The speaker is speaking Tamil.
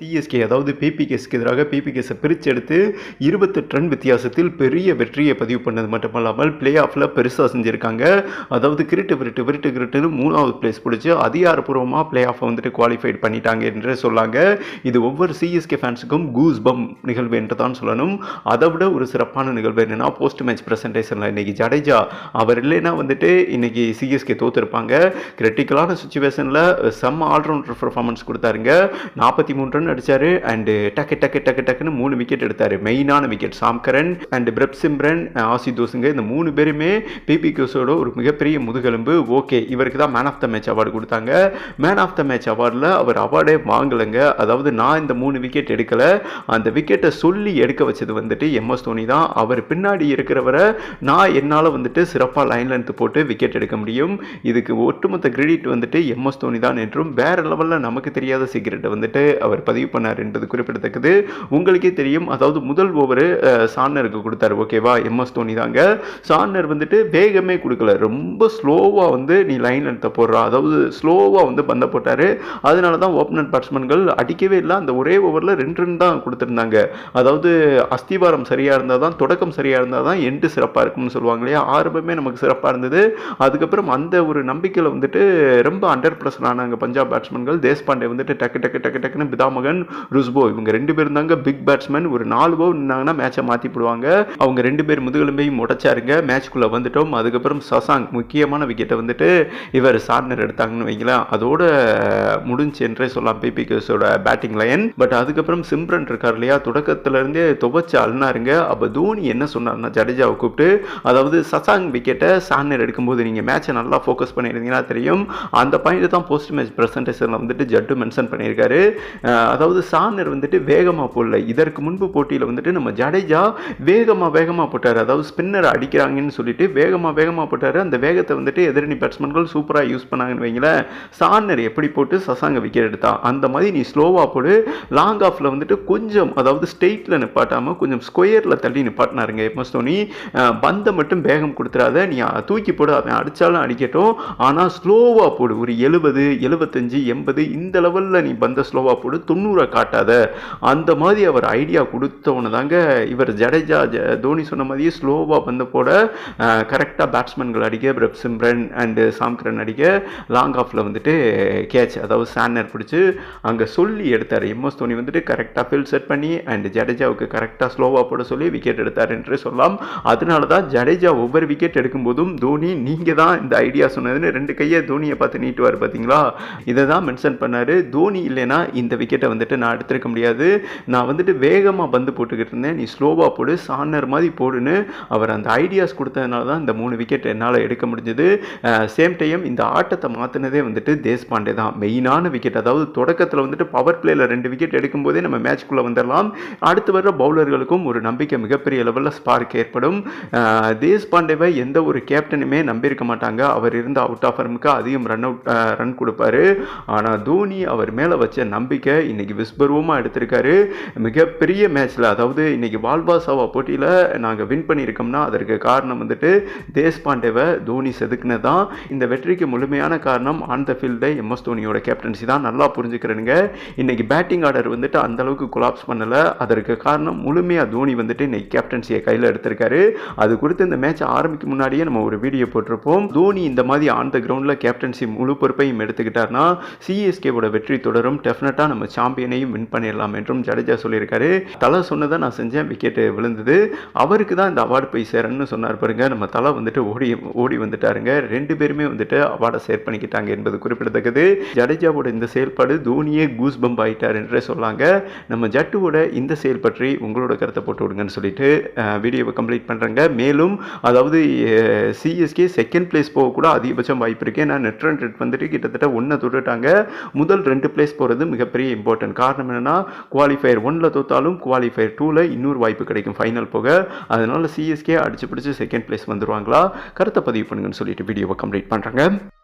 சிஎஸ்கே அதாவது பிபிகேஸ்க்கு எதிராக பிபிகேஸை பிரித்து எடுத்து இருபத்து ரன் வித்தியாசத்தில் பெரிய வெற்றியை பதிவு பண்ணது மட்டுமல்லாமல் பிளே ஆஃபில் பெருசாக செஞ்சுருக்காங்க. அதாவது கிரிட்டு விருட்டு விருட்டு கிரிட்டுன்னு மூணாவது பிளேஸ் பிடிச்சி அதிகாரப்பூர்வமாக பிளே ஆஃபை வந்துட்டு குவாலிஃபைட் பண்ணிட்டாங்க என்று சொல்லாங்க. இது ஒவ்வொரு சிஎஸ்கே ஃபேன்ஸுக்கும் கூஸ் பம் நிகழ்வு என்று தான் சொல்லணும். அதை விட ஒரு சிறப்பான நிகழ்வு என்னென்னா போஸ்ட் மேட்ச் ப்ரெசன்டேஷனில் இன்னைக்கு ஜடேஜா அவர் இல்லைன்னா வந்துட்டு இன்னைக்கு சிஎஸ்கே தோத்துருப்பாங்க. கிரிட்டிக்கலான சுச்சுவேஷனில் செம்ம ஆல்ரவுண்டர் பர்ஃபார்மன்ஸ் கொடுத்தாருங்க. நாற்பத்தி மூணு ரன் அடிச்சாரு அண்டு டக்கு டக்கு டக்கு டக்குன்னு மூணு விக்கெட் எடுத்தாரு. மெயினான wicket Sam Curran and Prabhsimran ஆசி தோசுங்க. இந்த மூணு பேருமே பிபி கோஸோட ஒரு மிகப்பெரிய முதுகெலும்பு. ஓகே இவருக்கு தான் man of the match award கொடுத்தாங்க. மேன் ஆஃப் த மேட்ச் அவார்டில் அவர் அவார்டே வாங்கலைங்க. அதாவது நான் இந்த மூணு விக்கெட் எடுக்கலை. அந்த விக்கெட்டை சொல்லி எடுக்க வச்சது வந்துட்டு எம்எஸ் தோனி தான். அவர் பின்னாடி இருக்கிறவரை நான் என்னால் வந்துட்டு சிறப்பாக லைன் லென்த் போட்டு விக்கெட் எடுக்க முடியும். இதுக்கு ஒட்டுமொத்த கிரெடிட் வந்துட்டு எம்எஸ் தோனி தான் என்றும் வேற லெவலில் நமக்கு தெரியாத சீக்கிரட்டை வந்துட்டு அவர் பதிவு பண்ணார் என்பது குறிப்பிடத்தக்கது. உங்களுக்கே தெரியும் அதாவது முதல் ஓவர் சான்னருக்கு கொடுத்தாரு. ஓகேவா எம்எஸ் தோனி தாங்க. சான்னர் வந்துட்டு வேகமே கொடுக்கல. ரொம்ப ஸ்லோவாக வந்து நீ லைன் எடுத்த போடுறா. அதாவது ஸ்லோவாக வந்து பந்த போட்டார். அதனால தான் ஓப்பனர் பேட்ஸ்மேன்கள் அடிக்கவே இல்லை. அந்த ஒரே ஓவரில் ரெண்டு ரன் தான் கொடுத்துருந்தாங்க. அதாவது அஸ்திவாரம் சரியாக இருந்தால் தான் தொடக்கம் சரியாக இருந்தால் தான் எண்டு சிறப்பாக இருக்கும்னு சொல்லுவாங்க இல்லையா? ஆரம்பமே நமக்கு சிறப்பாக இருந்தது. அதுக்கப்புறம் அந்த ஒரு நம்பிக்கையில் வந்துட்டு ரொம்ப அண்டர் ப்ரெஷர் ஆனாங்க பஞ்சாப் பேட்ஸ்மேன்கள் தேஷ்பாண்டே வந்துட்டு டக்கு டக்கு டக்கு டக்குன்னு மகன் ருஸ்போ. இவங்க ரெண்டு பேரும் தாங்க பிக் பேட்ஸ்மேன் ஒரு நாலு ஓவர் நின்னாங்கன்னா மேட்சை மாற்றி போடுவாங்க. அவங்க ரெண்டு பேர் முதுகெலும்பையும் உடைச்சாருங்க மேட்ச்குள்ளே வந்துட்டோம். அதுக்கப்புறம் சசாங் முக்கியமான விக்கெட்டை வந்துட்டு இவர் சார்னர் எடுத்தாங்கன்னு வைங்களேன். அதோட முடிஞ்சு என்றே சொல்லலாம். பிபிகேஸோட பேட்டிங் லைன் பட் அதுக்கப்புறம் சிம்ரன் இருக்கார் இல்லையா? தொடக்கத்திலேருந்தே துவச்சு அழுனாருங்க. அப்போ தோனி என்ன சொன்னார்னா ஜடேஜாவை கூப்பிட்டு அதாவது சசாங் விக்கெட்டை சார்னர் எடுக்கும்போது நீங்கள் மேட்சை நல்லா ஃபோக்கஸ் பண்ணியிருந்தீங்கன்னா தெரியும். அந்த பாயிண்ட் தான் போஸ்ட் மேட்ச் ப்ரெசன்டேஷனில் வந்துட்டு ஜட்டு மென்ஷன் பண்ணியிருக்காரு. அதாவது சார்னர் வந்துட்டு வேகமாக போடல. இதற்கு முன்பு போட்டியில் வந்துட்டு நம்ம ஜடேஜா வேகமாக வேகமாக போட்டார். அதாவது ஸ்பின்னர் அடிக்கிறாங்கன்னு சொல்லிட்டு வேகமாக வேகமாக போட்டார். அந்த வேகத்தை வந்துட்டு எதிரணி பேட்ஸ்மேன்கள் சூப்பராக யூஸ் பண்ணாங்கன்னு வைங்களேன். சார்னர் எப்படி போட்டு சசாங்க விக்கெட் எடுத்தான் அந்த மாதிரி நீ ஸ்லோவாக போடு. லாங் ஆஃபில் வந்துட்டு கொஞ்சம் அதாவது ஸ்டெயிட்டில் நிப்பாட்டாமல் கொஞ்சம் ஸ்கொயரில் தள்ளி நிப்பாட்டினாருங்க எம்எஸ் தோனி. பந்தை மட்டும் வேகம் கொடுத்துறாத. நீ தூக்கி போடு. அவன் அடித்தாலும் அடிக்கட்டும். ஆனால் ஸ்லோவாக போடு. ஒரு எழுபது எழுபத்தஞ்சு எண்பது இந்த லெவலில் நீ பந்தை ஸ்லோவாக போடு. தொண்ணூறை காட்டாத அந்த மாதிரி அவர் ஐடியா கொடுத்தவனு தாங்க இவர் ஜடேஜா ஜ- தோனி சொன்ன மாதிரியே ஸ்லோவாக வந்த போட கரெக்டாக பேட்ஸ்மேன்கள் அடிக்க பிரப் சிம்ரன் அண்டு சாம்கிரன் அடிக்க லாங் ஆஃபில் வந்துட்டு கேட்ச் அதாவது சான்னர் பிடிச்சி அங்கே சொல்லி எடுத்தார். எம்எஸ் தோனி வந்துட்டு கரெக்டாக ஃபில் செட் பண்ணி அண்ட் ஜடேஜாவுக்கு கரெக்டாக ஸ்லோவாக போட சொல்லி விக்கெட் எடுத்தார் என்று சொல்லலாம். அதனால தான் ஜடேஜா ஒவ்வொரு விக்கெட் எடுக்கும்போதும் தோனி நீங்கள் தான் இந்த ஐடியா சொன்னதுன்னு ரெண்டு கையை தோனியை பார்த்து நீட்டுவார் பார்த்தீங்களா இதை தான் மென்ஷன் பண்ணார். தோனி இல்லைன்னா இந்த விக்கெட்டை வந்துட்டு நான் எடுத்திருக்க முடியாது. நான் வந்துட்டு வேகமாக பந்து போட்டுக்கிட்டு இருந்தேன். நீ ஸ்லோவாக போடு சான்னர் மாதிரி போடுன்னு அவர் அந்த ஐடியாஸ் கொடுத்ததுனால தான் இந்த மூணு விக்கெட் என்னால் எடுக்க முடிஞ்சது. சேம் டைம் இந்த ஆட்டத்தை மாற்றினதே வந்துட்டு தேஷ்பாண்டே தான். மெயினான விக்கெட் அதாவது தொடக்கத்தில் வந்துட்டு பவர் பிளேயில் ரெண்டு விக்கெட் எடுக்கும்போதே நம்ம மேட்ச்க்குள்ளே வந்துடலாம் அடுத்து வர்ற பவுலர்களுக்கும் ஒரு நம்பிக்கை மிகப்பெரிய லெவலில் ஸ்பார்க் ஏற்படும். தேஷ்பாண்டேவை எந்த ஒரு கேப்டனுமே நம்பியிருக்க மாட்டாங்க. அவர் இருந்த அவுட் ஆஃப் ஃபார்முக்கு அதிகம் ரன் அவுட் ரன் கொடுப்பாரு. ஆனால் தோனி அவர் மேலே வச்ச நம்பிக்கை இன்றைக்கி விஸ்பர்வமாக எடுத்திருக்காரு. மிகப்பெரிய மேட்ச்சில் அதாவது இன்னைக்கு வால்பாசாவா போட்டியில் நாங்கள் வின் பண்ணியிருக்கோம்னா அதற்கு காரணம் வந்துட்டு தேஷ்பாண்டேவை தோனி செதுக்குனது தான் இந்த வெற்றிக்கு முழுமையான காரணம் ஆன் த ஃபீல்டை எம்எஸ் தோனியோட கேப்டன்சி தான். நல்லா புரிஞ்சுக்கிறேனுங்க. இன்னைக்கு பேட்டிங் ஆர்டர் வந்துட்டு அந்த அளவுக்கு கொலாப்ஸ் பண்ணலை. அதற்கு காரணம் முழுமையாக தோனி வந்துட்டு இன்னைக்கு கேப்டன்சியை கையில் எடுத்திருக்காரு. அது குறித்து இந்த மேட்ச் ஆரம்பிக்கும் முன்னாடியே நம்ம ஒரு வீடியோ போட்டிருப்போம். தோனி இந்த மாதிரி ஆன் த கிரவுண்டில் கேப்டன்சி முழு பொறுப்பையும் எடுத்துக்கிட்டார்னா சிஎஸ்கேவோட வெற்றி தொடரும். டெஃபினட்டாக நம்ம சாம்பியனையும் வின் பண்ணிடலாம் என்றும் ஜடேஜா சொல்லியிருக்காரு. தலை சொன்னதை நான் செஞ்சேன் விக்கெட்டு விழுந்தது. அவருக்கு தான் இந்த அவார்டு போய் சேரணும்னு சொன்னார் பாருங்க. நம்ம தலை வந்துட்டு ஓடி ஓடி வந்துட்டாருங்க. ரெண்டு பேருமே வந்துட்டு அவார்டை ஷேர் பண்ணிக்கிட்டாங்க என்பது குறிப்பிடத்தக்கது. ஜடேஜாவோட இந்த செயல்பாடு தோனியே கூஸ் பம்ப் ஆயிட்டார் என்றே சொல்லாங்க. நம்ம ஜட்டுவோட இந்த செயல் பற்றி உங்களோட கருத்தை போட்டு விடுங்கன்னு சொல்லிட்டு வீடியோவை கம்ப்ளீட் பண்ணுறேங்க மேலும் அதாவது சிஎஸ்கே செகண்ட் பிளேஸ் போக கூட அதிகபட்சம் வாய்ப்பு இருக்கு. ஏன்னா நெட் ரன் ரேட் வந்துட்டு கிட்டத்தட்ட ஒன்றை தொட்டுட்டாங்க. முதல் ரெண்டு பிளேஸ் போகிறது மிகப்பெரிய இம்பார்ட்டன்ட் காரணம் என்னன்னா குவாலிஃபயர் ஒன்ல தோத்தாலும் குவாலிஃபயர் டூவில் இன்னொரு வாய்ப்பு கிடைக்கும் ஃபைனல் போக. அதனால சிஎஸ்கே அடிச்சு பிடிச்சி செகண்ட் பிளேஸ் வந்துருவாங்களா? கருத்தை பதிவு பண்ணுங்கன்னு சொல்லிட்டு வீடியோவை கம்ப்ளீட் பண்ணுறாங்க